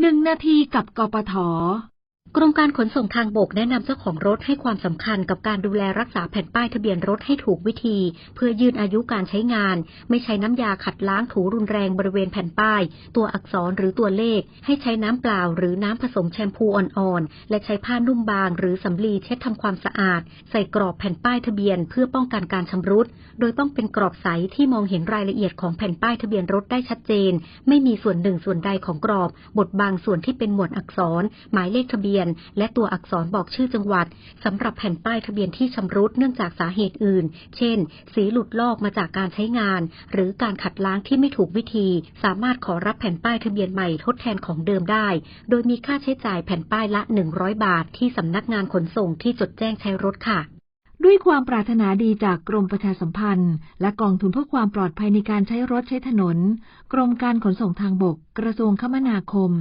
หนึ่งนาทีกับกปท กรมการขนส่งทางบกแนะนำเจ้าของรถให้ความสำคัญกับการดูแลรักษาแผ่นป้ายทะเบียนรถให้ถูกวิธี เพื่อยืดอายุการใช้งาน ไม่ใช้น้ำยาขัดล้างถูรุนแรงบริเวณแผ่นป้าย ตัวอักษรหรือตัวเลข ให้ใช้น้ำเปล่าหรือน้ำผสมแชมพูอ่อนๆ และใช้ผ้านุ่มบางหรือสำลีเช็ดทำความสะอาด ใส่กรอบแผ่นป้ายทะเบียน เพื่อป้องกันการชำรุด โดยต้องเป็นกรอบใสที่มองเห็นรายละเอียดของแผ่นป้ายทะเบียนรถได้ชัดเจน ไม่มีส่วนหนึ่งส่วนใดของกรอบบทบางส่วนที่เป็นหมวดอักษร หมายเลขทะเบียน และตัวอักษรบอกชื่อจังหวัดสำหรับแผ่นป้ายทะเบียนที่ชำรุดเนื่องจากสาเหตุอื่น เช่น สีหลุดลอกมาจากการใช้งาน หรือการขัดล้างที่ไม่ถูกวิธี สามารถขอรับแผ่นป้ายทะเบียนใหม่ทดแทนของเดิมได้ โดยมีค่าใช้จ่ายแผ่นป้ายละ 100 บาท ที่สำนักงานขนส่งที่จดแจ้งใช้รถค่ะด้วยความปรารถนาดีจากกรมประชาสัมพันธ์ และกองทุนเพื่อความปลอดภัยในการใช้รถใช้ถนน กรมการขนส่งทางบก กระทรวงคมนาคม